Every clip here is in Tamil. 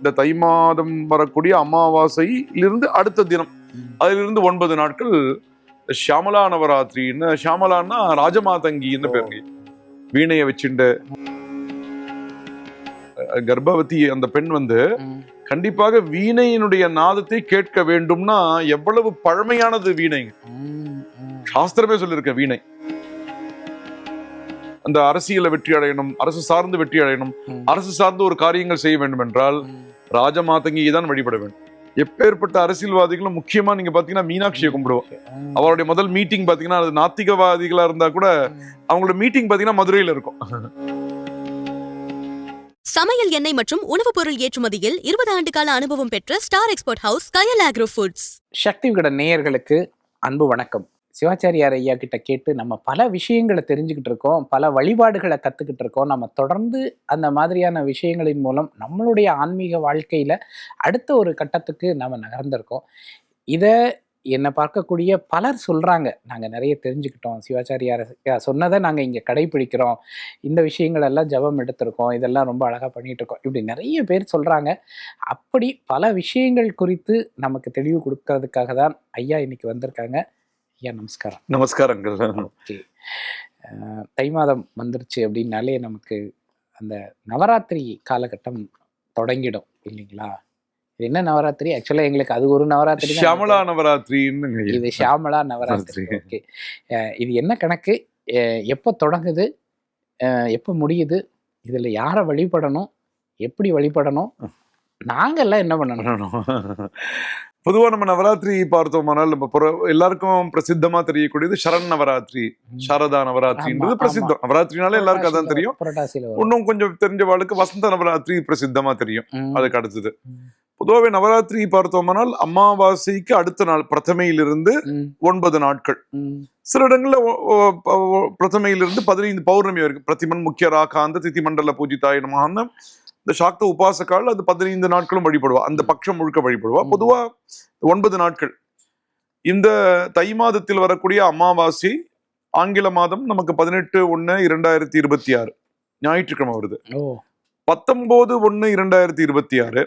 இந்த தை மாதம் வரக்கூடிய அமாவாசையிலிருந்து அடுத்த தினம். அதிலிருந்து ஒன்பது நாட்கள் ஷியாமலா நவராத்திரின்னு ஷியாமலான்னா ராஜமாதங்கின்னு பேருங்க வீணையை வச்சுண்டு கர்ப்பவதி அந்த பெண் வந்து கண்டிப்பாக வீணையினுடைய நாதத்தை கேட்க வேண்டும்னா எவ்வளவு பழமையானது வீணை. சாஸ்திரமே சொல்லியிருக்க வீணை. அந்த அரசியல வெற்றி அடையணும் அரசு சார்ந்து வெற்றி அடையணும். அரசு சார்ந்து ஒரு காரியங்கள் செய்ய வேண்டும் என்றால் ராஜமாதங்கியை தான் வழிபட வேண்டும். எப்பேற்பட்ட அரசியல்வாதிகளும் முக்கியமா நீங்க பாத்தீங்கன்னா மீனாட்சியை கும்பிடுவோம் அவருடைய முதல் மீட்டிங் பாத்தீங்கன்னா அது நாத்திகவாதிகளா இருந்தா கூட அவங்களோட மீட்டிங் பாத்தீங்கன்னா மதுரையில இருக்கும். சமையல் எண்ணெய் மற்றும் உணவுப் பொருள் ஏற்றுமதியில் இருபது ஆண்டு கால அனுபவம் பெற்ற star export house Kayal agro foods Sakthi Vikatan நேயர்களுக்கு அன்பு வணக்கம். சிவாச்சாரியார் ஐயா கிட்ட கேட்டு நம்ம பல விஷயங்களை தெரிஞ்சுக்கிட்டு இருக்கோம் பல வழிபாடுகளை கற்றுக்கிட்டு இருக்கோம். நம்ம தொடர்ந்து அந்த மாதிரியான விஷயங்களின் மூலம் நம்மளுடைய ஆன்மீக வாழ்க்கையில் அடுத்த ஒரு கட்டத்துக்கு நம்ம நகர்ந்திருக்கோம். இதை என்னை பார்க்கக்கூடிய பலர் சொல்கிறாங்க நாங்கள் நிறைய தெரிஞ்சுக்கிட்டோம். சிவாச்சாரியார் சொன்னதை நாங்கள் இங்கே கடைபிடிக்கிறோம். இந்த விஷயங்கள் எல்லாம் ஜபம் எடுத்திருக்கோம். இதெல்லாம் ரொம்ப அழகாக பண்ணிகிட்டு இருக்கோம். இப்படி நிறைய பேர் சொல்கிறாங்க அப்படி பல விஷயங்கள் குறித்து நமக்கு தெளிவு கொடுக்கறதுக்காக தான் ஐயா இன்றைக்கி வந்திருக்காங்க. ஐயா நமஸ்காரம். நமஸ்காரங்கள். ஓகே. தை மாதம் வந்துருச்சு அப்படின்னாலே நமக்கு அந்த நவராத்திரி காலகட்டம் தொடங்கிடும் இல்லைங்களா? இது என்ன நவராத்திரி? ஆக்சுவலா எங்களுக்கு அது ஒரு நவராத்திரி ஷியாமலா நவராத்திரின்னு இது ஷியாமலா நவராத்திரி. ஓகே. இது என்ன கணக்கு? எப்போ தொடங்குது? எப்போ முடியுது? இதுல யாரை வழிபடணும்? எப்படி வழிபடணும்? நாங்கெல்லாம் என்ன பண்ணணும். பொதுவா நம்ம நவராத்திரி பார்த்தோமானால் நம்ம புற- எல்லாருக்கும் பிரசித்தமா தெரியக்கூடியது சரண் நவராத்திரி சாரதா நவராத்திரின்றது பிரசித்தம். நவராத்திரினாலே எல்லாருக்கும் அதான் தெரியும். இன்னும் கொஞ்சம் தெரிஞ்சவாளுக்கு வசந்த நவராத்திரி பிரசித்தமா தெரியும். அதுக்கு அடுத்தது. பொதுவாகவே நவராத்திரி பார்த்தோமானால் அமாவாசைக்கு அடுத்த நாள் பிரதமையிலிருந்து ஒன்பது நாட்கள். சில இடங்கள்ல பிரதமையிலிருந்து பதினைந்து பௌர்ணமி வரைக்கும் பிரதிமன் முக்கிய ராகாந்த திதி மண்டல பூஜிதாய நமகான்னு இந்த சாக்த உபாசக்கால் அது பதினைந்து நாட்களும் வழிபடுவா. அந்த பட்சம் முழுக்க வழிபடுவா. பொதுவா ஒன்பது நாட்கள். இந்த தை மாதத்தில் வரக்கூடிய அமாவாசை ஆங்கில மாதம் நமக்கு பதினெட்டு ஒன்னு இரண்டாயிரத்தி இருபத்தி ஆறு. ஞாயிற்றுக்கிழமை வருது. பத்தொன்பது ஒன்னு இரண்டாயிரத்தி இருபத்தி ஆறு.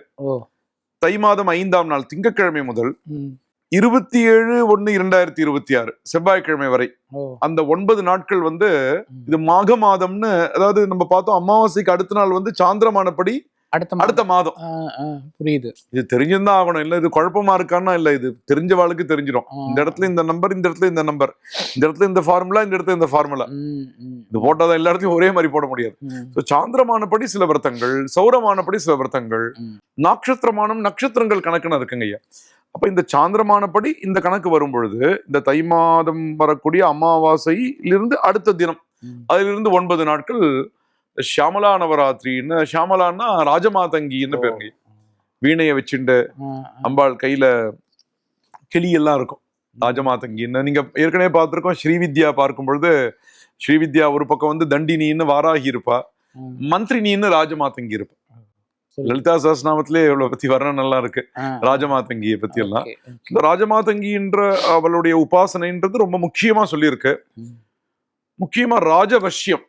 தை மாதம் ஐந்தாம் நாள் திங்கட்கிழமை முதல் இருபத்தி ஏழு ஒன்னு இரண்டாயிரத்தி இருபத்தி ஆறு செவ்வாய்க்கிழமை வரை. அந்த ஒன்பது நாட்கள் வந்து. இது மாக மாதம்னு அதாவது நம்ம பார்த்தோம் அமாவாசைக்கு அடுத்த நாள் வந்து சாந்திரமானபடி அடுத்த மாதம். அடுத்த மாதம். புரியுது. இது தெரிஞ்சிருந்தா ஆகணும். இல்ல இது குழப்பமா இருக்கான்னா இல்ல இது தெரிஞ்சவாளுக்கு தெரிஞ்சிடும் ஆ. இந்த இடத்துல இந்த நம்பர் இந்த இடத்துல இந்த நம்பர் இந்த இடத்துல இந்த ஃபார்முலா இந்த இடத்துல இந்த ஃபார்முலா இது போட்டாதான் எல்லா இடத்துலயும் ஒரே மாதிரி போட முடியாது. சாந்திரமானபடி சில விரதங்கள் சௌரமானபடி சில விரதங்கள். ம். நாட்சத்திரமானம் நட்சத்திரங்கள் கணக்குன்னு இருக்குங்க ஐயா. அப்ப இந்த சாந்திரமானபடி இந்த கணக்கு வரும் பொழுது இந்த தை மாதம் வரக்கூடிய அமாவாசையிலிருந்து அடுத்த தினம். அதிலிருந்து ஒன்பது நாட்கள் ஷியாமலா நவராத்திரின்னு ஷியாமலான்னா ராஜமாதங்கின்னு. பேருங்க வீணையை வச்சுண்டு. அம்பாள் கையில கிளி எல்லாம் இருக்கும் ராஜமாதங்கின்னு நீங்க ஏற்கனவே பார்த்திருக்கோம் ஸ்ரீவித்யா பார்க்கும் பொழுது ஸ்ரீவித்யா ஒரு பக்கம் வந்து தண்டினின்னு வாராகி இருப்பா மந்திரினின்னு ராஜமாதங்கி இருப்பா. லலிதா சஹஸ்நாமத்திலே இவ்வளவு பத்தி வர்ணம் நல்லா இருக்கு. ராஜமாதங்கியை பத்தி எல்லாம். இந்த ராஜமாதங்கின்ற அவளுடைய உபாசனைன்றது ரொம்ப முக்கியமா சொல்லியிருக்கு. முக்கியமா ராஜவஷ்யம்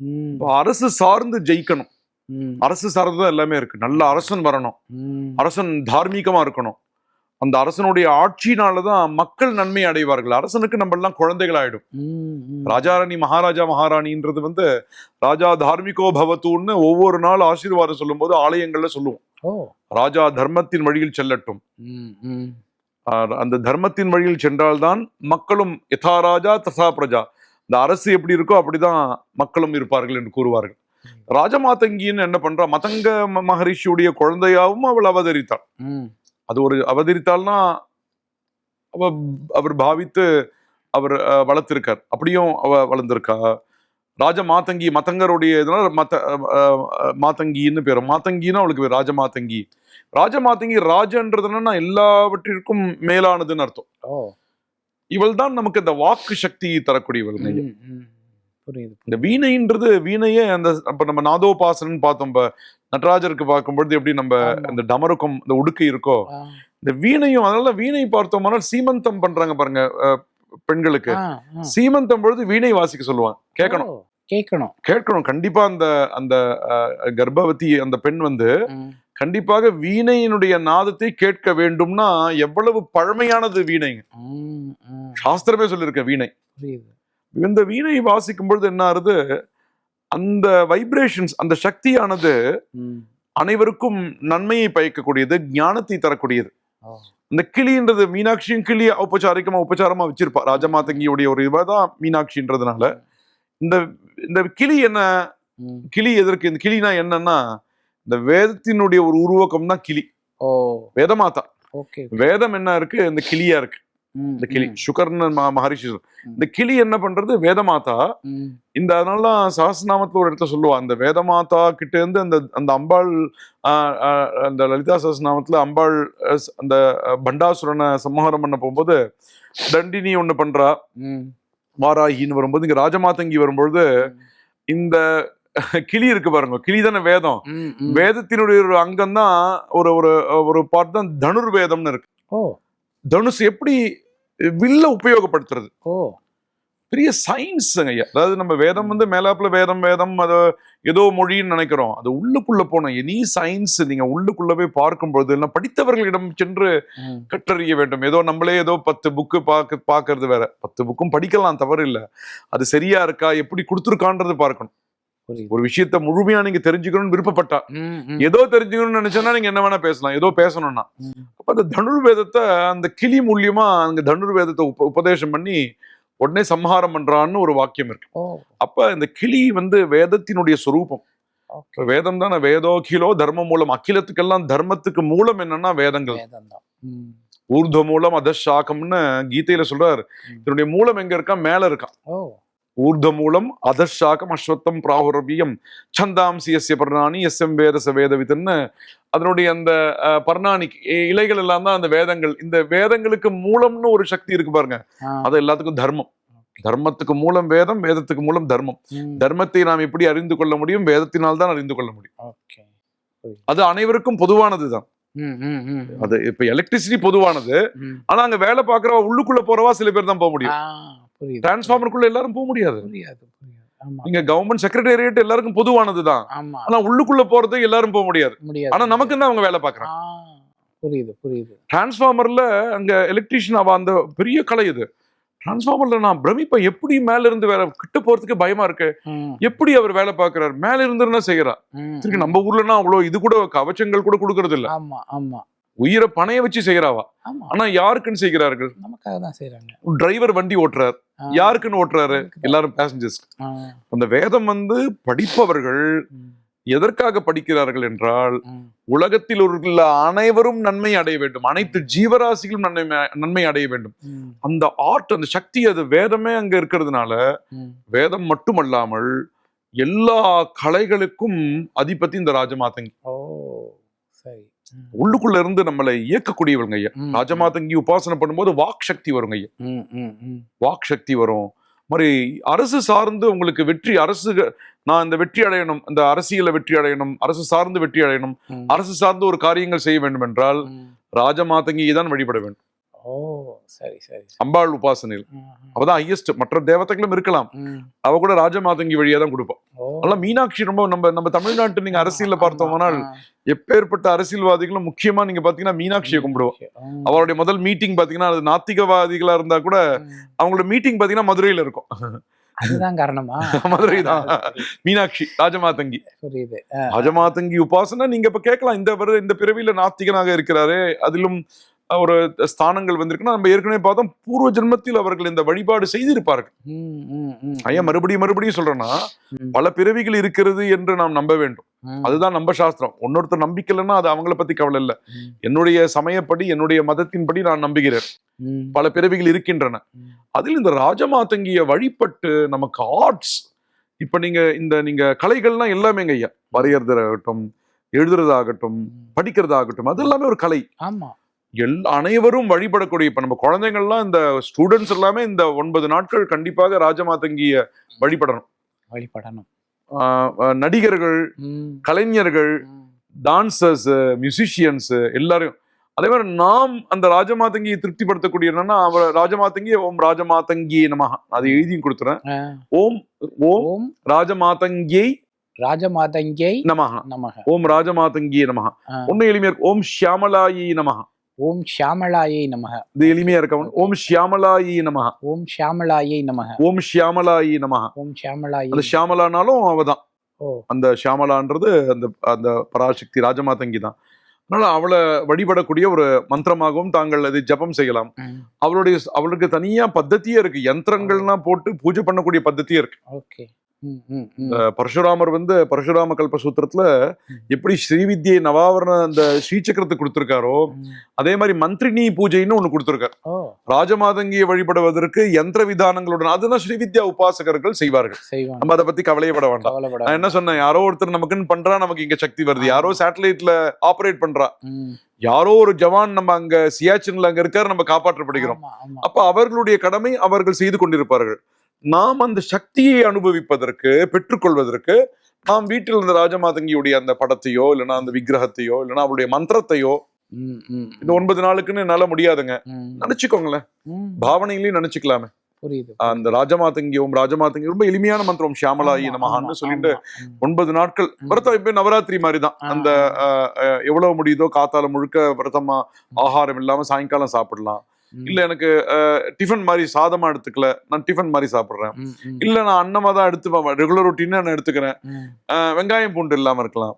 ம், இப்ப அரசு சார்ந்து ஜெயிக்கணும். அரசு சார்ந்து எல்லாமே இருக்கு. நல்ல அரசன் வரணும். அரசன் தார்மீகமா இருக்கணும். அந்த அரசனுடைய ஆட்சினாலதான் மக்கள் நன்மை அடைவார்கள். அரசனுக்கு நம்ம எல்லாம் குழந்தைகள் ஆயிடும். ராஜாராணி மகாராஜா மகாராணின்றது வந்து ராஜா தார்மிகோ பவத்துன்னு ஒவ்வொரு நாள் ஆசீர்வாதம் சொல்லும்போது ஆலயங்கள்ல சொல்லுவோம். ராஜா தர்மத்தின் வழியில் செல்லட்டும். அந்த தர்மத்தின் வழியில் சென்றால்தான் மக்களும் யதா ராஜா தசா பிரஜா. இந்த அரசு எப்படி இருக்கோ அப்படிதான் மக்களும் இருப்பார்கள் என்று கூறுவார்கள். ராஜமாதங்கின்னு என்ன பண்றா? மதங்க மகரிஷியுடைய குழந்தையாவும் அவள் அவதரித்தாள். அது ஒரு அவதரித்தாள்னா அவ அவர் பாவித்து அவர் வளர்த்திருக்கார். அப்படியும் அவ வளர்ந்திருக்கா. ராஜ மாதங்கி மதங்கருடைய இதனால மத்த மாதங்கின்னு பேர். மாதங்கின்னு அவளுக்கு ராஜ மாதங்கி ராஜ மாதங்கி ராஜன்றது என்னன்னா எல்லாவற்றிற்கும் மேலானதுன்னு அர்த்தம். இவள் தான் நமக்கு இந்த வாக்கு சக்தி தரக்கூடியவள். புரியுது இந்த வீணைன்றது வீணையே அந்த அப்ப நம்ம நாதோபாசனன்னு பார்த்தோம் நடராஜருக்கு பார்க்கும்பொழுது எப்படி நம்ம. இந்த டமருக்கம் இந்த உடுக்கை இருக்கோ இந்த வீணையும் அதனால வீணை பார்த்தோம்னா சீமந்தம் பண்றாங்க பாருங்க பெண்களுக்கு. சீமந்தம் பொழுது வீணை வாசிக்க சொல்லுவாங்க. கேட்கணும். கேட்கணும். கேட்கணும். கண்டிப்பா அந்த அந்த கர்ப்பவதி அந்த பெண் வந்து கண்டிப்பாக வீணையினுடைய நாதத்தை கேட்க வேண்டும்னா எவ்வளவு பழமையானது வீணைங்க. சாஸ்திரமே சொல்லியிருக்க வீணை. இந்த வீணை வாசிக்கும் பொழுது என்ன ஆறுது? அந்த வைப்ரேஷன்ஸ் அந்த சக்தியானது. அனைவருக்கும் நன்மையை பயக்கக்கூடியது ஞானத்தை தரக்கூடியது. இந்த கிளின்றது மீனாட்சியும் கிளி ஔபச்சாரிகமா உபச்சாரமா வச்சிருப்பா. ராஜமாதங்கியுடைய ஒரு இவதான் மீனாட்சின்றதுனால. இந்த இந்த கிளி என்ன. கிளி எதற்கு? இந்த கிளினா என்னன்னா இந்த வேதத்தினுடைய ஒரு உருவகம் தான் கிளி. ஓ. வேதமாதா. ஓகே. வேதம் என்ன இருக்கு? இந்த கிளியா இருக்கு. இந்த கிளி ம- மகரிஷி. இந்த கிளி என்ன பண்றது வேதமாதா. இந்த அதனால சஹஸ்ரநாமத்துல ஒரு இடத்துல சொல்லுவா அந்த வேதமாதா கிட்ட இருந்து அந்த அந்த அம்பாள் அந்த லலிதா சஹஸ்ரநாமத்துல அம்பாள் அந்த பண்டாசுரனை சம்ஹாரம் பண்ண போகும்போது தண்டினி ஒண்ணு பண்றா. வாராகின்னு வரும்போது இங்க ராஜமாதங்கி வரும்பொழுது இந்த கிளி இருக்கு பாருங்க கிளி தானே வேதம். வேதத்தினுடைய ஒரு அங்கம் தான் ஒரு ஒரு ஒரு பார்ட் தான் தனுர் வேதம்னு இருக்கு தனுஷ் எப்படி வில்ல உபயோகப்படுத்துறது? ஓ. பெரிய சயின்ஸ் ஐயா. அதாவது நம்ம வேதம் வந்து மேலாப்புல வேதம் வேதம் அது ஏதோ மொழின்னு நினைக்கிறோம். அது உள்ளுக்குள்ள போன எனி சயின்ஸ் நீங்க உள்ளுக்குள்ள போய் பார்க்கும்போது இல்லை படித்தவர்களிடம் சென்று. கற்றறிய வேண்டும். ஏதோ நம்மளே ஏதோ பத்து புக்கு பார்க்க பார்க்கறது வேற. பத்து புக்கும் படிக்கலாம் தவறு இல்லை. அது சரியா இருக்கா? எப்படி கொடுத்துருக்கான்றது பார்க்கணும். ஒரு விஷயத்த முழுமையா நீங்க தெரிஞ்சுக்கணும்னு விருப்பப்பட்டா. ஏதோ தெரிஞ்சுக்கணும்னு நினைச்சோன்னா நீங்க என்ன வேணா பேசலாம். ஏதோ பேசணும்னா. அப்ப அந்த தனுர் வேதத்தை அந்த கிளி மூலியமா அங்க தனுர் வேதத்தை உப உபதேசம் பண்ணி உடனே சம்ஹாரம் பண்றான்னு ஒரு வாக்கியம் இருக்கு. அப்ப இந்த கிளி வந்து வேதத்தினுடைய சொரூபம். வேதம் தானே வேதோ கிலோ தர்ம மூலம். அகிலத்துக்கெல்லாம் தர்மத்துக்கு மூலம் என்னன்னா வேதங்கள். ஊர்த மூலம் அதஷாக்கம்னு கீதையில சொல்றாரு. இதனுடைய மூலம் எங்க இருக்கா மேல இருக்கான். மூலம் அதஷாக்கம் அஸ்வத்தம் பிராகுரபியம் சந்தாம்சி எஸ்ய பர்ணானி எஸ்எம் வேதச வேதவிதன்னு. அதனுடைய அந்த பர்ணானி இ- இலைகள் எல்லாம் தான் அந்த வேதங்கள். இந்த வேதங்களுக்கு மூலம்னு ஒரு சக்தி இருக்கு பாருங்க. அது எல்லாத்துக்கும் தர்மம். தர்மத்துக்கு மூலம் வேதம் வேதத்துக்கு மூலம் தர்மம். தர்மத்தை நாம் எப்படி அறிந்து கொள்ள முடியும்? வேதத்தினால் தான் அறிந்து கொள்ள முடியும். ஓகே. அது அனைவருக்கும் பொதுவானதுதான். அது இப்ப எலக்ட்ரிசிட்டி பொதுவானது. ஆனா அங்க வேலை பார்க்கறவா உள்ளுக்குள்ள போறவா சில பேர் தான் போக முடியும். டிரான்ஸ்ஃபார்மருக்குள்ள எல்லாரும் போக முடியாது. புரியாது புரியாது. நீங்க கவர்மெண்ட் செக்ரட்டேரியட் எல்லாருக்கும் பொதுவானதுதான். ஆமா. ஆனா உள்ளுக்குள்ள போறது எல்லாரும் போக முடியாது. ஆனா நமக்கு தான் அவங்க வேலை பார்க்கறாங்க. ஆ, புரியுது புரியுது. டிரான்ஸ்ஃபார்மர்ல அங்க எலக்ட்ரீஷியன் அவ அந்த பெரிய கலை இது. டிரான்ஸ்ஃபார்மர்ல நான் பிரமிப்பேன். எப்படி மேல இருந்து வேலை கிட்ட போறதுக்கு பயமா இருக்கு. எப்படி அவர் வேலை பார்க்கறாரு. மேல இருந்து செய்யறா திருப்பி நம்ம ஊர்லனா அவ்வளவு இது கூட கவச்சங்கள் கூட கொடுக்கறது இல்ல ஆமா ஆமா. உயிரை பணைய வச்சு செய்யறாவா ஆனா யாருக்குன்னு செய்கிறார்கள்? நமக்காக தான் செய்றாங்க. டிரைவர் வண்டி ஓட்டுறாரு. யாருக்குன்னு ஓட்டுறாரு. எல்லாரும் பேசஞ்சர்ஸ் அந்த வேதம் வந்து படிப்பவர்கள் எதற்காக படிக்கிறார்கள் என்றால் உலகத்தில் உள்ள அனைவரும் நன்மை அடைய வேண்டும். அனைத்து ஜீவராசிகளும் நன்மை நன்மை அடைய வேண்டும். அந்த ஆர்ட் அந்த சக்தி அது வேதமே அங்க இருக்கிறதுனால. வேதம் மட்டுமல்லாமல் எல்லா கலைகளுக்கும் அதிபதி இந்த ராஜமாதங்கி. ஓ சரி. உள்ளுக்குள்ள இருந்து நம்மளை இயக்கக்கூடியவங்க ஐயா. ராஜமாதங்கி உபாசனை பண்ணும்போது வாக் சக்தி வருங்க ஐயா. வாக் சக்தி வரும். மாதிரி அரசு சார்ந்து உங்களுக்கு வெற்றி அரசு நான் இந்த வெற்றி அடையணும் இந்த அரசியல வெற்றி அடையணும் அரசு சார்ந்து வெற்றி அடையணும் அரசு சார்ந்து ஒரு காரியங்கள் செய்ய வேண்டும் என்றால். ராஜமாதங்கியை தான் வழிபட வேண்டும். ஓ சரி சரி சரி. அம்பாள் உபாசனையில். அவதான் ஹையஸ்ட் மற்ற தேவதைகளும் இருக்கலாம். அவ கூட ராஜமாதங்கி வழியா தான் கொடுப்பா. ஓ. அதனால மீனாட்சி ரொம்ப நம்ம நம்ம தமிழ்நாட்டு நீங்க அரசியல்ல பார்த்தோம்னால் ஆ. எப்பேற்பட்ட அரசியல்வாதிகளும் முக்கியமா நீங்க பாத்தீங்கன்னா மீனாட்சியை கும்பிடுவோம் அவருடைய முதல் மீட்டிங் பாத்தீங்கன்னா அது நாத்திகவாதிகளா இருந்தா கூட. அவங்களோட மீட்டிங் பாத்தீங்கன்னா மதுரையில இருக்கும். அதுதான் காரணமா? மதுரை தான் மீனாட்சி ராஜமாதங்கி. புரியுது. ராஜமாதங்கி உபாசனை நீங்க இப்ப கேட்கலாம். இந்த இந்த பிறவியில நாத்திகனாக இருக்கிறாரு. அதிலும் ஒரு ஸ்தானங்கள் வந்திருக்குன்னா நம்ம ஏற்கனவே பார்த்தோம் பூர்வ ஜென்மத்தில் அவர்கள் இந்த வழிபாடு செய்திருப்பார்கள். ஐயா மறுபடியும் மறுபடியும் சொல்றேன்னா பல பிறவிகள் இருக்கிறது என்று நாம் நம்ப வேண்டும். அதுதான் நம்ம சாஸ்திரம். ஒன்னொருத்தர் நம்பிக்கலைன்னா அது அவங்கள பத்தி கவலை இல்லை. என்னுடைய சமயப்படி என்னுடைய மதத்தின்படி நான் நம்புகிறேன். பல பிறவிகள் இருக்கின்றன. அதில் இந்த ராஜமாதங்கிய வழிபட்டு நமக்கு ஆர்ட்ஸ் இப்ப நீங்க இந்த நீங்க கலைகள்லாம் எல்லாமேங்க ஐயா. வரையறதாகட்டும் எழுதுறதாகட்டும் படிக்கிறதாகட்டும் அது எல்லாமே ஒரு கலை. ஆமா. எல் அனைவரும் வழிபடக்கூடிய இப்ப நம்ம குழந்தைங்கள்லாம் இந்த ஸ்டூடெண்ட்ஸ் எல்லாமே இந்த ஒன்பது நாட்கள் கண்டிப்பாக ராஜமாதங்கிய வழிபடணும். வழிபடணும். நடிகர்கள் கலைஞர்கள். டான்சர்ஸ் மியூசிஷியன்ஸ் எல்லாரும் அதே மாதிரி நாம் அந்த ராஜமாதங்கியை திருப்திப்படுத்தக்கூடிய என்னன்னா அவர் ராஜமாதங்கி ஓம் ராஜமாதங்கி நமஹ. அதை எழுதியும் கொடுத்துறேன். ஓம் ஓம் ராஜமாதங்கியை ராஜமாதங்கியை நமஹ. நமக ஓம் ராஜமாதங்கியே நமஹ. ஒண்ணு எளிமையா ஓம் ஷியாமலாயி நமஹ. ஓம் ஷியாமளாயை நமக. இது எளிமையா இருக்க? ஓம் ஷியாமலாயி நமஹ ஓம் ஷியாமளாயை நமக. ஓம் ஷியாமலாயி நமஹ ஓம் ஷியாமளாயை அந்த ஷியாமலானாலும் அவதான். அந்த ஷியாமலான்றது அந்த அந்த பராசக்தி ராஜமாதங்கி தான். அதனால அவளை வழிபடக்கூடிய ஒரு மந்திரமாகவும் தாங்கள் அது ஜபம் செய்யலாம். அவளுடைய அவளுக்கு தனியா பத்தத்தியே இருக்கு. யந்திரங்கள்லாம் போட்டு பூஜை பண்ணக்கூடிய பத்தத்தியே இருக்கு. ஓகே. பரசுராமர் வந்து பரசுராம கல்பசூத்திரத்துல எப்படி ஸ்ரீவித்யை நவாவரண அந்த ஸ்ரீசக்கரத்தை கொடுத்திருக்காரோ. அதே மாதிரி மந்திரினி பூஜைன்னு ஒண்ணு கொடுத்திருக்காரு. ராஜமாதங்கியை வழிபடுவதற்கு யந்திர விதானங்களுடன் அதுதான் ஸ்ரீவித்யா உபாசகர்கள் செய்வார்கள். நம்ம அதை பத்தி கவலையப்பட வேண்டாம். நான் என்ன சொன்னேன்? யாரோ ஒருத்தர் நமக்குன்னு பண்றா நமக்கு இங்க சக்தி வருது. யாரோ சேட்டலைட்ல ஆபரேட் பண்றா. யாரோ ஒரு ஜவான் நம்ம அங்க சியாச்சின்ல அங்க இருக்காரு நம்ம காப்பாற்றப்படுகிறோம். அப்ப அவர்களுடைய கடமை அவர்கள் செய்து கொண்டிருப்பார்கள். நாம் அந்த சக்தியை அனுபவிப்பதற்கு பெற்றுக்கொள்வதற்கு நாம் வீட்டில் இருந்த ராஜமாதங்கியுடைய அந்த படத்தையோ இல்லைன்னா அந்த விக்கிரகத்தையோ இல்லைன்னா அவருடைய மந்திரத்தையோ இந்த ஒன்பது நாளுக்குன்னு என்னால முடியாதுங்க நினைச்சுக்கோங்களேன். பாவனையிலையும் நினைச்சுக்கலாமே புரியுது அந்த ராஜமாதங்கி ஓம் ராஜமாதங்கி ரொம்ப எளிமையான மந்திரம் ஷியாமலாயி ஆமா, சொல்லிட்டு. ஒன்பது நாட்கள். விரதம் இப்ப நவராத்திரி மாதிரி தான் ஆ. அந்த எவ்வளவு முடியுதோ காத்தால முழுக்க விரதமா ஆகாரம் இல்லாம சாயங்காலம் சாப்பிடலாம். இல்ல எனக்கு டிஃபன் மாதிரி சாதமா எடுத்துக்கல. நான் டிஃபன் மாதிரி சாப்பிடுறேன். இல்ல நான் அன்னமா தான் எடுத்து ரெகுலர் ரொட்டீனா நான் எடுத்துக்கிறேன். வெங்காயம் பூண்டு இல்லாம இருக்கலாம்.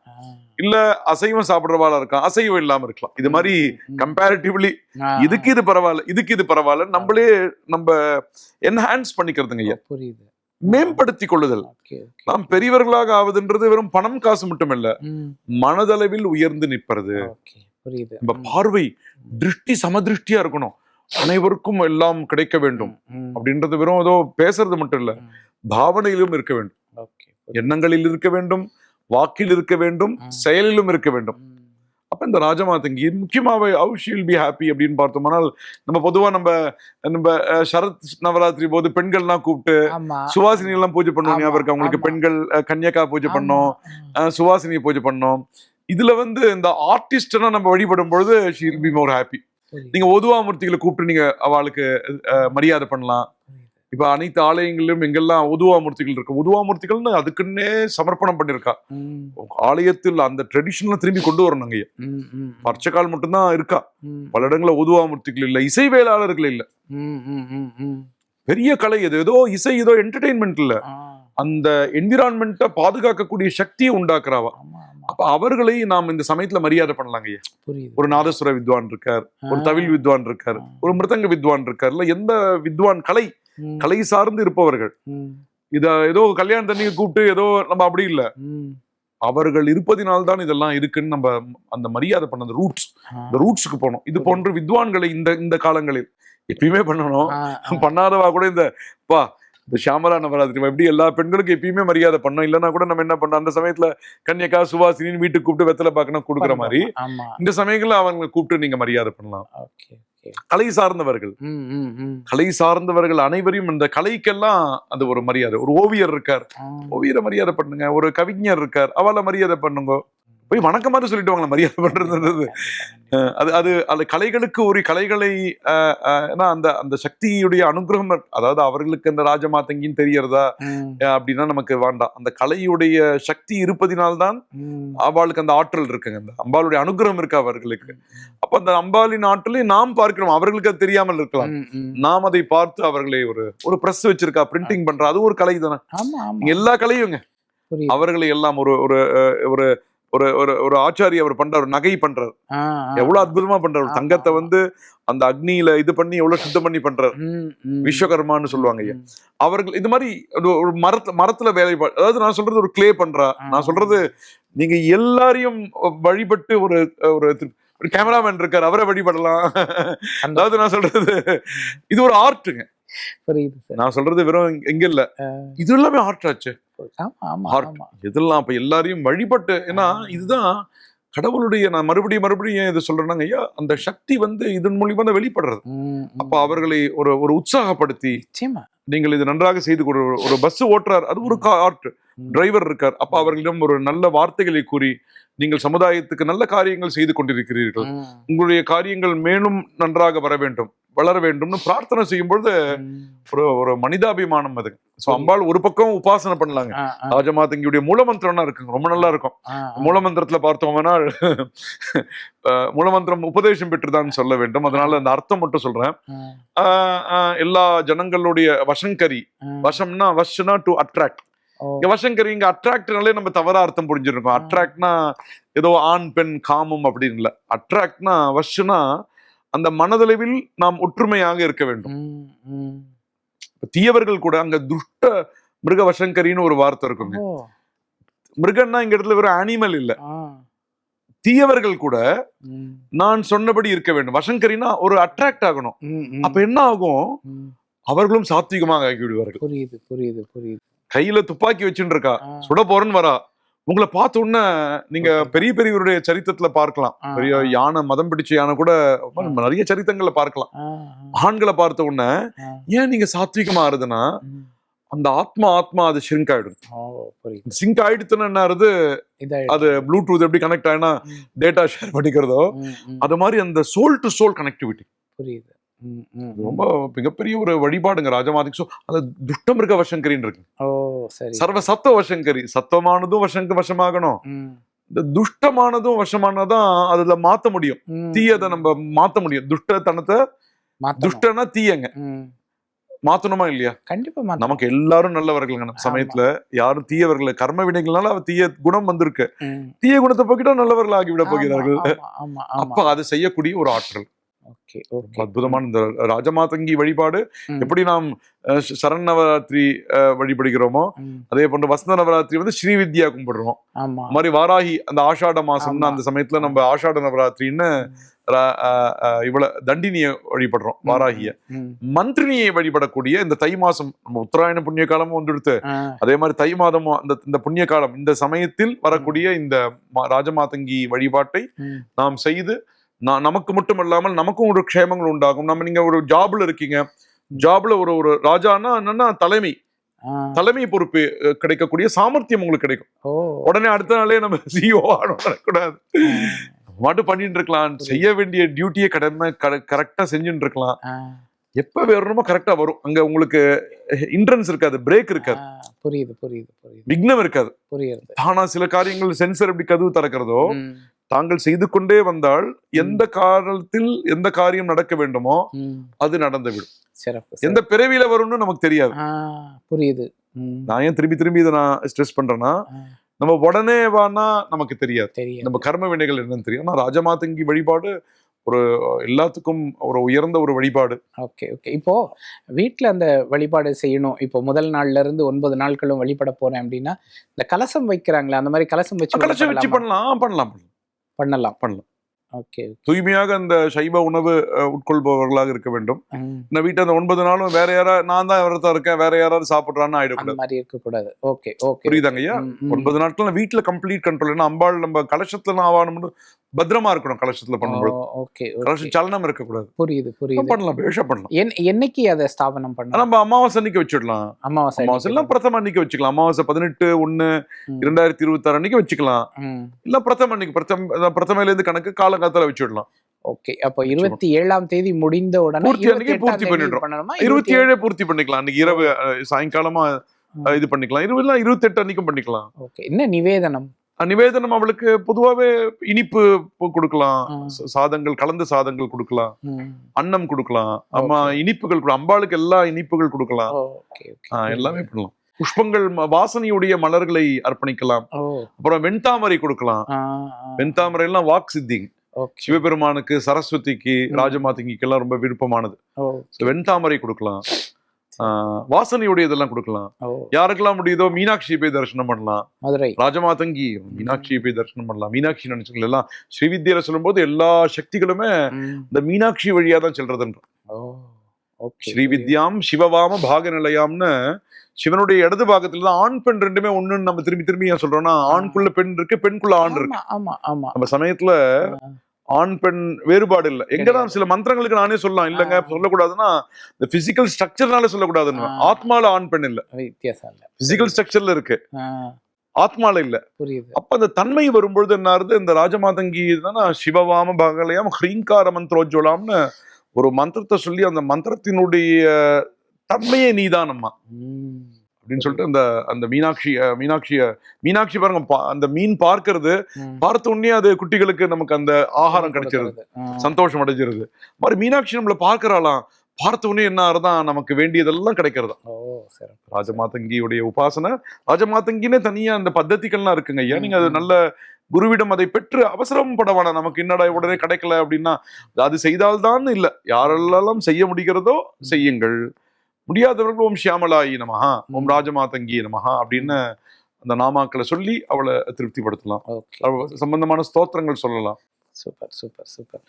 இல்ல அசைவம் சாப்பிடுறவாளா இருக்கலாம். அசைவம் இல்லாம இருக்கலாம். இது மாதிரி. கம்பேரிட்டிவ்லி இதுக்கு இது பரவாயில்ல இதுக்கு இது பரவாயில்ல. நம்மளே நம்ம என்ஹான்ஸ் பண்ணிக்கிறதுங்க ஐயா. புரியுது. மேம்படுத்தி கொள்ளுதல். நாம் பெரியவர்களாக ஆவதுன்றது வெறும் பணம் காசு மட்டும் இல்ல மனதளவில் உயர்ந்து நிற்பது. புரியுது. நம்ம பார்வை திருஷ்டி சமதிருஷ்டியா இருக்கணும். அனைவருக்கும் எல்லாம் கிடைக்க வேண்டும் அப்படின்றது வெறும் ஏதோ பேசுறது மட்டும் இல்ல. பாவனையிலும் இருக்க வேண்டும். எண்ணங்களில் இருக்க வேண்டும் வாக்கில் இருக்க வேண்டும். செயலிலும் இருக்க வேண்டும். அப்ப இந்த ராஜமாதங்கி முக்கியமாவே ஹவு ஷீல் பி ஹாப்பி அப்படின்னு பார்த்தோம்னால் நம்ம பொதுவா நம்ம நம்ம சரத் நவராத்திரி போது பெண்கள்லாம் கூப்பிட்டு சுவாசினி எல்லாம் பூஜை ஆமா, அவருக்கு அவங்களுக்கு. பெண்கள் கன்யகா பூஜை பண்ணோம். ஆ, அஹ், சுவாசினி பூஜை பண்ணோம். இதுல வந்து இந்த ஆர்டிஸ்டனா நம்ம வழிபடும் பொழுது ஷீல் பி மோர் ஹாப்பி நீங்க ஒதுவாமூர்த்திகளை கூப்பிட்டு நீங்க அவளுக்கு மரியாதை பண்ணலாம். இப்ப அனைத்து ஆலயங்களிலும் எங்கெல்லாம் உதுவாமூர்த்திகள் இருக்கு. உதுவாமூர்த்திகள்னு அதுக்குன்னே சமர்ப்பணம் பண்ணிருக்கா ஆலயத்தில் அந்த ட்ரெடிஷனல திரும்பி கொண்டு வரணும் ம், பர்ச்சகால் மட்டும்தான் இருக்கா. பல இடங்களில் உதுவாமூர்த்திகள் இல்ல. இசை வேளாளர்கள் இல்ல. பெரிய கலை இது ஏதோ இசை ஏதோ என்டர்டெயின்மெண்ட் இல்ல. அந்த என்விரான்மெண்ட்டை பாதுகாக்கக்கூடிய சக்தியை உண்டாக்குறாவா. அப்ப அவர்களை நாம் இந்த சமயத்துல மரியாதை பண்ணலாங்க ஐயா. புரியுது. ஒரு நாதஸ்வர வித்வான் இருக்கார் ஒரு தவில் வித்வான் இருக்கார் ஒரு மிருதங்க வித்வான் இருக்கார் இல்ல எந்த வித்வான் கலை கலை சார்ந்து இருப்பவர்கள். இத ஏதோ கல்யாண தண்ணியை கூப்பிட்டு ஏதோ நம்ம அப்படி இல்ல. அவர்கள் இருப்பதினால் தான் இதெல்லாம் இருக்குன்னு நம்ம அந்த மரியாதை பண்ண அந்த ரூட்ஸ் இந்த ரூட்ஸுக்கு போனோம். இது போன்ற வித்வான்களை இந்த இந்த காலங்களில் எப்பயுமே பண்ணணும். பண்ணாதவா கூட இந்த பா இந்த ஷியாமலா நவராத்திரி எப்படி எல்லா பெண்களுக்கும் எப்பயுமே மரியாதை பண்ணோம் இல்லைன்னா கூட நம்ம என்ன பண்ணோம் அந்த சமயத்துல கன்யகா சுவாசினின்னு வீட்டுக்கு கூப்பிட்டு வெத்தலை பார்க்கணும் கொடுக்குற மாதிரி இந்த சமயங்கள்ல அவங்க கூப்பிட்டு நீங்க மரியாதை பண்ணலாம். கலை சார்ந்தவர்கள். கலை சார்ந்தவர்கள் அனைவரையும் இந்த கலைக்கெல்லாம் அது ஒரு மரியாதை. ஒரு ஓவியர் இருக்கார். ஓவியரை மரியாதை பண்ணுங்க. ஒரு கவிஞர் இருக்கார். அவளை மரியாதை பண்ணுங்க. போய் வணக்கமாவது சொல்லிட்டு வாங்களேன் மரியாதை பண்றது அஹ் அது அது அது கலைகளுக்கு ஒரு கலைகளை ஏன்னா அந்த அந்த சக்தியுடைய அனுகிரகம். அதாவது அவர்களுக்கு அந்த ராஜமாதங்கின்னு தெரியறதா அப்படின்னா நமக்கு வேண்டாம். அந்த கலையுடைய சக்தி இருப்பதினால்தான் அவளுக்கு அந்த ஆற்றல் இருக்குங்க. அந்த அம்பாளுடைய அனுகிரகம் இருக்கு அவர்களுக்கு. அப்ப அந்த அம்பாளின் ஆற்றலை நாம் பார்க்கிறோம். அவர்களுக்கு அது தெரியாமல் இருக்கலாம். நாம் அதை பார்த்து அவர்களை ஒரு ஒரு பிரஸ் வச்சிருக்கா பிரிண்டிங் பண்றா அது ஒரு கலை தானே. எல்லா கலையுங்க. அவர்களை எல்லாம் ஒரு ஒரு ஒரு ஒரு ஒரு ஒரு ஆச்சாரி அவர் பண்றாரு. நகை பண்றாரு எவ்வளவு அற்புதமா பண்றாரு. ஒரு தங்கத்தை. வந்து அந்த அக்னியில இது பண்ணி எவ்வளவு சுத்தம் பண்ணி பண்றாரு. விஸ்வகர்மான்னு சொல்லுவாங்க ஐயா. அவர்கள் இது மாதிரி ஒரு- ஒரு மரத்துல மரத்துல வேலைப்பாடு அதாவது நான் சொல்றது ஒரு க்ளே பண்றா. நான் சொல்றது நீங்க எல்லாரையும் வழிபட்டு ஒரு ஒரு ஒரு கேமராமேன் இருக்காரு. அவரை வழிபடலாம். அதாவது நான் சொல்றது இது ஒரு ஆர்ட்டுங்க புரியுது சார். நான் சொல்றது வெறும் இங்க இல்ல. இது எல்லாமே ஆர்ட் ஆச்சு. இதெல்லாம் அப்ப எல்லாரையும் வழிபட்டு ஏன்னா இதுதான் கடவுளுடைய நான் மறுபடியும் மறுபடியும் இது சொல்றேன்னாங்க ஐயா அந்த சக்தி வந்து இதன் மூலியமா தான் வெளிப்படுறது. அப்ப அவர்களை ஒரு ஒரு உற்சாகப்படுத்தி நீங்கள் இது நன்றாக செய்து கொடு ஒரு பஸ் ஓட்டுறார் அது ஒரு ஆர்ட். டிரைவர் இருக்கார். அப்ப அவர்களிடம் ஒரு நல்ல வார்த்தைகளை கூறி நீங்கள் சமுதாயத்துக்கு நல்ல காரியங்கள் செய்து கொண்டிருக்கிறீர்கள். உங்களுடைய காரியங்கள் மேலும் நன்றாக வர வேண்டும். வளர வேண்டும்னு பிரார்த்தனை செய்யும்பொழுது ம். ஒரு ஒரு மனிதாபிமானம் அது. சோ புரியுது. அம்பாள் ஒரு பக்கம் உபாசனை பண்ணலாங்க. ராஜமாதங்கியுடைய மூலமந்திரம்னா இருக்குங்க. ரொம்ப நல்லா இருக்கும். மூலமந்திரத்துல பார்த்தோம்னா மூலமந்திரம் உபதேசம் பெற்றுதான் சொல்ல வேண்டும். அதனால அந்த அர்த்தம் மட்டும் சொல்றேன். எல்லா ஜனங்களுடைய வசங்கரி. வசம்னா வஷ்னா டு அட்ராக்ட் வசங்கரி இங்க அட்ராக்ட்னாலே நம்ம தவறா அர்த்தம் புரிஞ்சிருக்கோம். அட்ராக்ட்னா ஏதோ ஆண் பெண் காமம் அப்படின்னு இல்ல. அட்ராக்ட்னா வஷ்னா அந்த மனதளவில் நாம் ஒற்றுமையாக இருக்க வேண்டும். தீயவர்கள் கூட அங்க துஷ்ட மிருக வசங்கரின்னு ஒரு வார்த்தை இருக்குங்க. மிருகன்னா இங்க இடத்துல வெறும் அனிமல் இல்ல. தீயவர்கள் கூட நான் சொன்னபடி இருக்க வேண்டும். வசங்கரினா ஒரு அட்ராக்ட் ஆகணும். அப்ப என்ன ஆகும். அவர்களும் சாத்விகமாக ஆகி விடுவார்கள் புரியுது புரியுது புரியுது. கையில துப்பாக்கி வச்சுட்டு இருக்கா. சுட போறேன்னு வரா. உங்களை பார்த்த உடனே நீங்க. பெரிய பெரியவருடைய சரித்திரத்துல பார்க்கலாம் பெரிய. யானை மதம் பிடிச்ச யானை கூட. நிறைய சரித்திரங்களை பார்க்கலாம் ஆண்களை பார்த்த உடனே ஏன் நீங்க சாத்விகமா ஆறுதுன்னா. அந்த ஆத்மா ஆத்மா அது ஷிங்க் ஆயிடும் சிங்க் ஆயிடுத்துன்னு என்ன ஆறுது. அது ப்ளூடூத் எப்படி கனெக்ட் ஆயினா டேட்டா ஷேர் பண்ணிக்கிறதோ. அது மாதிரி அந்த சோல் டு சோல் கனெக்டிவிட்டி புரியுது. ரொம்ப மிகப்பெரிய ஒரு வழிபாடுங்க ராஜமாதிக்கு சோ அது துஷ்டம் இருக்க வசங்கரின்னு இருக்கு. ஓ சரி. சர்வ சத்துவ வசங்கரி சத்துவமானதும் வசங்க வசமாகணும். இந்த துஷ்டமானதும் வசமானதான் அதுல மாத்த முடியும். தீயதை நம்ம மாத்த முடியும். துஷ்டத்தனத்தை. துஷ்டனா தீயங்க. மாத்தணுமா இல்லையா? கண்டிப்பா. நமக்கு எல்லாரும் நல்லவர்கள்ங்க நம்ம சமயத்துல யாரும் தீயவர்கள் கர்ம வினைகள்னால அவ தீய குணம் வந்திருக்கு. தீய குணத்தை போக்கிட்டா நல்லவர்கள் ஆகிவிட போகிறார்கள். அப்ப அதை செய்யக்கூடிய ஒரு ஆற்றல். அற்புதமான இந்த ராஜமாதங்கி வழிபாடு. எப்படி நாம் சரண் நவராத்திரி வழிபடுகிறோமோ அதே போன்று வசந்த நவராத்திரி வந்து ஸ்ரீவித்யா கும்பிடுறோம். மாதிரி வாராகி அந்த ஆஷாட மாசம்னா. அந்த சமயத்துல நம்ம ஆஷாட நவராத்திரின்னு இவள தண்டினிய வழிபடுறோம் வாராகிய. மந்திரினியை வழிபடக்கூடிய இந்த தை மாசம் நம்ம உத்தராயண புண்ணிய காலமும் வந்துடுத்து. அதே மாதிரி தை மாதமும் அந்த இந்த புண்ணிய காலம் இந்த சமயத்தில் வரக்கூடிய இந்த ராஜமாதங்கி வழிபாட்டை நாம் செய்து நான் நமக்கு மட்டும் இல்லாமல் நமக்கும் ஒரு க்ஷேமங்கள் உண்டாகும். நம்ம நீங்க ஒரு ஜாப்ல இருக்கீங்க. ஜாப்ல ஒரு ஒரு ராஜான்னா என்னன்னா தலைமை. தலைமை பொறுப்பு கிடைக்கக்கூடிய சாமர்த்தியம் உங்களுக்கு கிடைக்கும். உடனே அடுத்த நாளே நம்ம சிஓ ஆகக்கூடாது மட்டும் பண்ணிட்டு இருக்கலாம். செய்ய வேண்டிய டியூட்டியை கடமை கரெக்டா செஞ்சுட்டு இருக்கலாம். எப்ப வேணுமோ கரெக்டா வரும். அங்க உங்களுக்கு இன்ட்ரன்ஸ் இருக்காது பிரேக் இருக்காது. புரியுது புரியுது புரியுது. விக்னம் இருக்காது. புரியுது. ஆனா சில காரியங்கள் சென்சர் எப்படி கதவு திறக்கிறதோ தாங்கள் செய்து கொண்டே வந்தால் எந்த காலத்தில் எந்த காரியம் நடக்க வேண்டுமோ. அது நடந்துவிடும். சிறப்பு எந்த பிறவியில வரும்னு நமக்கு தெரியாது. புரியுது. நான் ஏன் திரும்பி திரும்பி இதை நான் ஸ்ட்ரெஸ் பண்றேன்னா நம்ம உடனே வானா நமக்கு தெரியாது. நம்ம கர்ம வினைகள் என்னன்னு தெரியும். ஆனா ராஜமாதங்கி வழிபாடு ஒரு எல்லாத்துக்கும் ஒரு உயர்ந்த ஒரு வழிபாடு. Okay okay. இப்போ வீட்ல அந்த வழிபாடு செய்யணும். இப்போ முதல் நாள்ல இருந்து ஒன்பது நாட்களும் வழிபட போறேன் அப்படின்னா இந்த கலசம் வைக்கிறாங்களே அந்த மாதிரி கலசம் வச்சு கடைசி வச்சு? பண்ணலாம் பண்ணலாம். பண்ணலாம். பண்ணலாம் தூய்மையாக அந்த சைவ உணவு உட்கொள்பவர்களாக இருக்க வேண்டும். நான் வீட்டு அந்த ஒன்பது நாளும் வேற யாரா நான் தான் விரதம் இருக்கேன் வேற யாராவது சாப்பிடுறான்னு ஆயிடக்கூடாது. மாதிரி இருக்கக்கூடாது. ஓகே ஓகே புரியுதாங்க ஐயா. ஒன்பது நாட்கள் வீட்டுல கம்ப்ளீட் கண்ட்ரோல் ஏன்னா அம்பாள் நம்ம கலசத்துல ஆவானும்னு பத்திரமா இருக்கணும் கலசத்துல பண்ணும்போது ஓகே கலச சலனம் இருக்கக்கூடாது. புரியுது புரியுது. பண்ணலாம் பேஷா பண்ணலாம். என் என்னைக்கு அதை ஸ்தாபனம் பண்ணலாம்? நம்ம அமாவாசை அன்னைக்கு வச்சிடலாம். அமாவாசை அமாவாசை எல்லாம் பிரதம அன்னைக்கு வச்சுக்கலாம். அமாவாசை பதினெட்டு ம், இரண்டாயிரத்தி இருபத்தி ஆறு அன்னைக்கு வச்சுக்கலாம். இல்ல பிரதம அன்னைக்கு பிரதம பிரதமையில இருந்து கணக்கு காலங்காத்தால வச்சிடலாம். ஓகே அப்போ இருபத்தி ஏழாம் தேதி முடிந்த உடனே பூர்த்தி அன்னைக்கு 28 பூர்த்தி தேதி பண்ணிடுறோம். இருபத்தி ஏழே பூர்த்தி பண்ணிக்கலாம். அன்னைக்கு இரவு சாயங்காலமா இது பண்ணிக்கலாம். இருபதுல இருபத்தி எட்டு அன்னைக்கும் பண்ணிக்கலாம். ஓகே என்ன நிவேதனம்? நிவேதனம் அவளுக்கு பொதுவாவே இனிப்பு கொடுக்கலாம். சாதங்கள் கலந்த சாதங்கள் கொடுக்கலாம். அன்னம் கொடுக்கலாம். Okay. இனிப்புகள் அம்பாளுக்கு எல்லா இனிப்புகள் கொடுக்கலாம். எல்லாமே பண்ணலாம். புஷ்பங்கள் வாசனையுடைய மலர்களை அர்ப்பணிக்கலாம். அப்புறம் வெண்தாமரை கொடுக்கலாம். வெண்தாமரை எல்லாம் வாக் சித்தி. ஓகே சிவபெருமானுக்கு சரஸ்வதிக்கு ம். ராஜமாதங்கிக்கு எல்லாம் ரொம்ப விருப்பமானது. வெண்தாமரை கொடுக்கலாம். வாசனையுடைய இதெல்லாம் கொடுக்கலாம். யாருக்கெல்லாம் முடியுதோ மீனாட்சியை போய் தரிசனம் பண்ணலாம். மதுரை. ராஜமாதங்கி மீனாட்சியை போய் தரிசனம் பண்ணலாம். மீனாட்சி நினைச்சுக்கல எல்லாம் ஸ்ரீவித்யில சொல்லும்போது எல்லா சக்திகளுமே. இந்த மீனாட்சி வழியா தான் செல்றதுன்ற ஓ ஓகே ஸ்ரீவித்யாம் சிவவாம பாக நிலையாம்னு சிவனுடைய இடது பாகத்துல தான் ஆண் பெண் ரெண்டுமே ஒண்ணுன்னு நம்ம திரும்பி திரும்பி ஏன் சொல்றோம்னா ஆண்குள்ள பெண் இருக்கு பெண்குள்ள ஆண் இருக்கு. ஆமா நம்ம சமயத்துல ஆண் பெண் வேறுபாடு இல்ல. எங்கதான் சில மந்திரங்களுக்கு நானே சொல்லலாம் இல்லங்க. சொல்லக்கூடாதுன்னா இந்த பிசிக்கல் ஸ்ட்ரக்சர்னால சொல்லக்கூடாதுன்னு. ஆத்மால ஆண் பெண் இல்ல. வித்தியாசம் இல்ல. பிசிக்கல் ஸ்ட்ரக்சர்ல இருக்கு. ஆத்மால இல்ல. புரியுது. அப்ப அந்த தன்மை வரும்பொழுது என்ன ஆறுது இந்த ராஜமாதங்கி தானே சிவவாம பகலையாம் ஹ்ரீங்கார மந்திரோஜ்வலாம்னு ஒரு மந்திரத்தை சொல்லி அந்த மந்திரத்தினுடைய தன்மையே நீதானம்மா. அப்படின்னு சொல்லிட்டு அந்த அந்த மீனாட்சி மீனாட்சிய மீனாட்சி பாருங்க அந்த மீன் பார்க்கிறது. பார்த்த உடனே அது குட்டிகளுக்கு நமக்கு அந்த ஆகாரம் கிடைச்சிருது. சந்தோஷம் அடைஞ்சிருது. மாதிரி மீனாட்சி நம்மள பார்க்கறாளாம். பார்த்த உடனே என்ன ஆறுதான் நமக்கு வேண்டியதெல்லாம் கிடைக்கிறதா? ராஜமாதங்கியுடைய உபாசனை. ராஜமாதங்கினே தனியா அந்த பத்ததிகள்லாம் இருக்குங்க ஐயா. நீங்க அது. நல்ல குருவிடம் அதை பெற்று அவசரம் பட வேணாம் நமக்கு என்னடா உடனே கிடைக்கல அப்படின்னா அது செய்தால்தான் இல்ல. யாரெல்லாம் செய்ய முடிகிறதோ செய்யுங்கள். முடியாதவர்கள் ஓம் ஷியாமலாயி நமஹா ஓம். ராஜமாதங்கி நமஹா அப்படின்னு அந்த நாமாக்களை சொல்லி அவளை திருப்திப்படுத்தலாம். சம்பந்தமான ஸ்தோத்திரங்கள் சொல்லலாம். Super super super.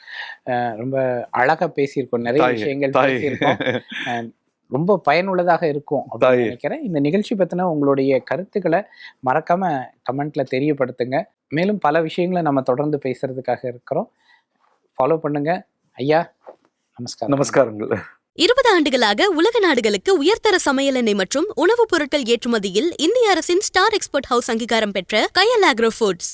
ரொம்ப அழகா பேசியிருக்கோம். நிறைய விஷயங்கள் பேசியிருக்கோம். ரொம்ப பயனுள்ளதாக இருக்கும் அப்படின்னு. நினைக்கிறேன். இந்த நிகழ்ச்சி பத்தின உங்களுடைய கருத்துக்களை மறக்காம கமெண்ட்ல தெரியப்படுத்துங்க. மேலும் பல விஷயங்களை நம்ம தொடர்ந்து பேசுறதுக்காக இருக்கிறோம். ஃபாலோ பண்ணுங்க. ஐயா நமஸ்காரம். நமஸ்காரங்கள். இருபது ஆண்டுகளாக உலக நாடுகளுக்கு உயர்தர சமையல் எண்ணெய் மற்றும் உணவுப் பொருட்கள் ஏற்றுமதியில் இந்திய அரசின் ஸ்டார் எக்ஸ்போர்ட் ஹவுஸ் அங்கீகாரம் பெற்ற கயல் ஆக்ரோ ஃபுட்ஸ்